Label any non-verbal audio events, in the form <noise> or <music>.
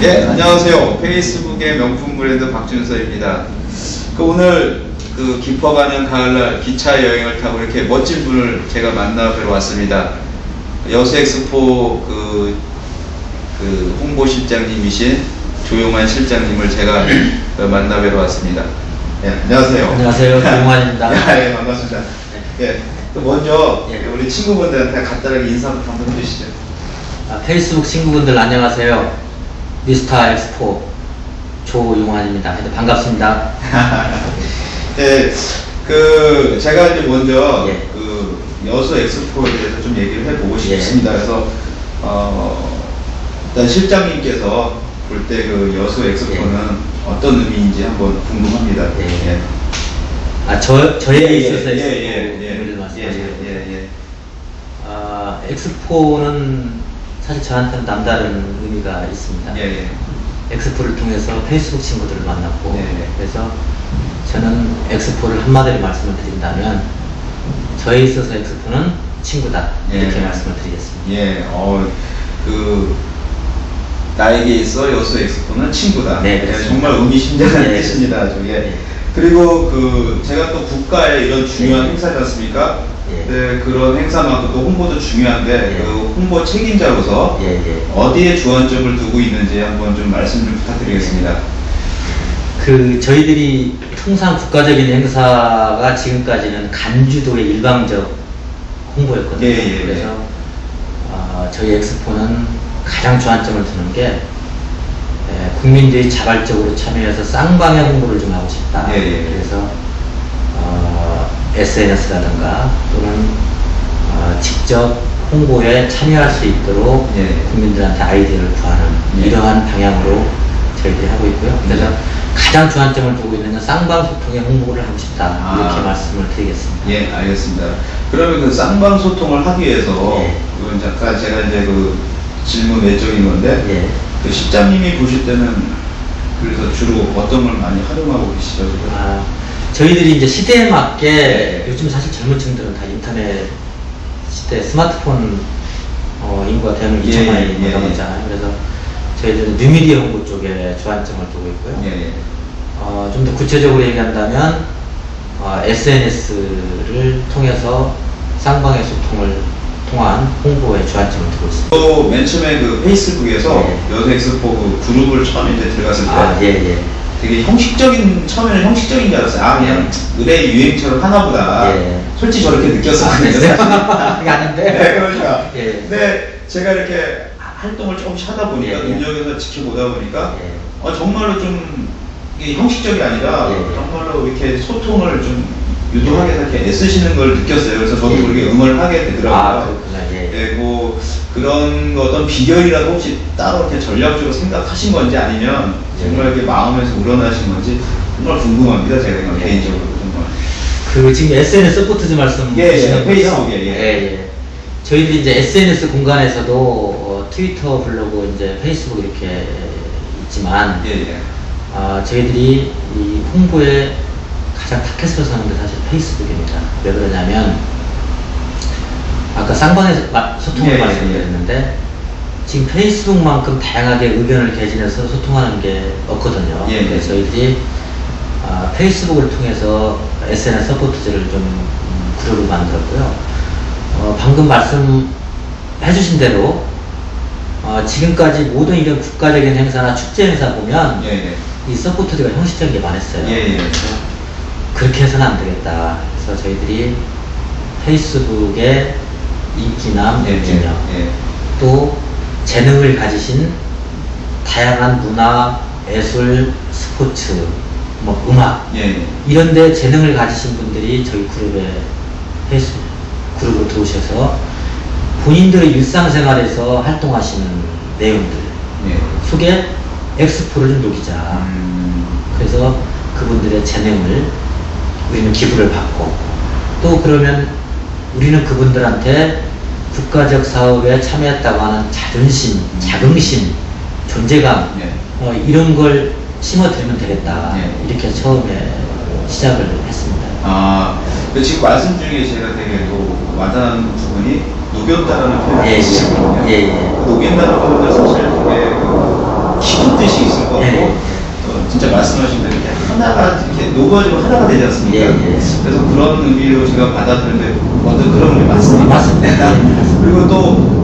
네, 안녕하세요. 페이스북의 명품 브랜드 박준서입니다. 그 오늘 그 깊어가는 가을날 기차 여행을 타고 이렇게 멋진 분을 제가 만나 뵈러 왔습니다. 여수엑스포 그, 그 홍보 실장님이신 조용환 실장님을 제가 <clears throat> 만나 뵈러 왔습니다. 네, 안녕하세요. 안녕하세요. 조용환입니다. <laughs> 네, 반갑습니다. 예, 또 먼저 예. 우리 친구분들한테 간단하게 인사부터 한번 해주시죠. 아, 페이스북 친구분들 안녕하세요. 미스터 엑스포 조용환입니다. 반갑습니다. <laughs> 네, 그 제가 이제 먼저 예. 그 여수 엑스포에 대해서 좀 얘기를 해보고 예. 싶습니다. 그래서 어, 일단 실장님께서 볼 때 그 여수 엑스포는 어떤 의미인지 한번 궁금합니다. 예. 아, 저, 저에 예, 있어서 예, 엑스포 예, 예, 예. 의미를 예, 말씀하시는 예, 예, 예. 아, 엑스포는 사실 저한테는 남다른 의미가 있습니다. 예, 예. 엑스포를 통해서 페이스북 친구들을 만났고 네. 그래서 저는 엑스포를 한마디로 말씀을 드린다면 저에 있어서 엑스포는 친구다 이렇게 예. 말씀을 드리겠습니다. 예, 어, 그, 나에게 있어 여수 엑스포는 친구다. 네, 예, 그렇습니다. 정말 의미심장한 네, 뜻입니다, 저게. 네. 그리고 그, 제가 또 국가의 이런 중요한 네. 행사지 않습니까? 예. 네, 그런 행사만큼 또 홍보도 중요한데, 예. 그 홍보 책임자로서 예, 예. 어디에 주안점을 두고 있는지 한번 좀 말씀 좀 부탁드리겠습니다. 그 저희들이 통상 국가적인 행사가 지금까지는 간주도의 일방적 홍보였거든요. 예, 예, 예. 그래서 어, 저희 엑스포는 가장 주안점을 두는 게 에, 국민들이 자발적으로 참여해서 쌍방향 홍보를 좀 하고 싶다. 그래서 어, SNS라든가 또는 어, 직접 홍보에 참여할 수 있도록 예. 국민들한테 아이디어를 구하는 예. 이러한 방향으로 저희들이 하고 있고요. 그래서 예. 가장 주안점을 두고 있는 건 쌍방소통의 홍보를 하고 싶다 아. 이렇게 말씀을 드리겠습니다. 예, 알겠습니다. 그러면 그 쌍방 소통을 하기 위해서, 예. 그건 잠깐 제가 이제 그 질문 외적인 건데, 예. 그 실장님이 보실 때는 그래서 주로 어떤 걸 많이 활용하고 계시죠? 아, 저희들이 이제 시대에 맞게 예. 요즘 사실 젊은 층들은 다 인터넷 시대 스마트폰 어, 인구가 대한민국 예, 2천만이 예, 예. 넘었잖아요. 그래서 저희들은 뉴미디어 홍보 쪽에 주안점을 두고 있고요. 예, 예. 어, 좀 더 구체적으로 얘기한다면 어, SNS를 통해서 쌍방의 소통을 통한 홍보에 주안점을 두고 있습니다. 또 맨 처음에 그 페이스북에서 예. 여수 엑스포 그 그룹을 처음에 이제 들어갔을 때 아, 예, 예. 되게 형식적인 처음에는 형식적인 줄 알았어요. 아 그냥 의뢰 유행처럼 하나보다. 예. 솔직히 저렇게 느꼈었거든요. 사실. <laughs> 그게 아닌데? 네, 그러니까. 예. 근데 제가 이렇게 활동을 조금씩 하다 보니까 예, 예. 눈여겨서 지켜보다 보니까 예. 어, 정말로 좀 이게 형식적이 아니라 예. 정말로 이렇게 소통을 좀 유도하게 이렇게 애쓰시는 걸 느꼈어요. 그래서 저도 예. 그렇게 응원을 하게 되더라고요. 아, 예. 예, 뭐 그런 거 어떤 비결이라도 혹시 따로 이렇게 전략적으로 생각하신 건지 아니면 정말 이렇게 마음에서 우러나신 건지 정말 궁금합니다. 제가 예. 개인적으로 정말. 그 지금 SNS 서포트즈 말씀 예, 예? 페이스북에, 예. 예. 저희들이 이제 SNS 공간에서도 어, 트위터, 블로그, 이제 페이스북 이렇게 있지만 예, 예. 아, 저희들이 이 홍보에 가장 타켓으로 서는 게 사실 페이스북입니다. 왜 그러냐면 아까 쌍방에서 마- 소통을 예, 예, 말씀드렸는데 지금 페이스북만큼 다양하게 의견을 개진해서 소통하는 게 없거든요. 예, 예. 그래서 저희들이 아, 페이스북을 통해서 SNS 서포트즈를 좀 음, 그룹을 만들었고요. 어, 방금 말씀해주신 대로 어, 지금까지 모든 이런 국가적인 행사나 축제 행사 보면 예, 예. 이 서포트가 형식적인 게 많았어요. 예, 예. 그렇게 해서는 안 되겠다. 그래서 저희들이 페이스북에 인기남, 예, 인기녀, 예, 예. 또 재능을 가지신 다양한 문화, 예술, 스포츠, 뭐 음악 예, 예. 이런데 재능을 가지신 분들이 저희 그룹에 페이스북 그룹으로 들어오셔서 본인들의 일상생활에서 활동하시는 내용들 예. 속에 엑스포를 좀 녹이자. 음, 그래서 그분들의 재능을 우리는 기부를 받고 또 그러면 우리는 그분들한테 국가적 사업에 참여했다고 하는 자존심, 자긍심, 존재감 예. 어, 이런 걸 심어드리면 되겠다 네. 이렇게 처음에 시작을 했습니다. 아, 지금 말씀 중에 제가 되게 또 와닿는 부분이 녹였다라는 표현을 예, 예. 쓰시거든요. 예, 예. 녹인다는 표현은 사실 되게 그 기분 진짜 말씀하신 대로 하나가 이렇게 녹아지고 하나가 되지 않습니까? 예, 예. 그래서 그런 의미로 제가 받아들였는데 어떤 그런 의미 맞습니까? 맞습니다. 예, 맞습니다. 그리고 또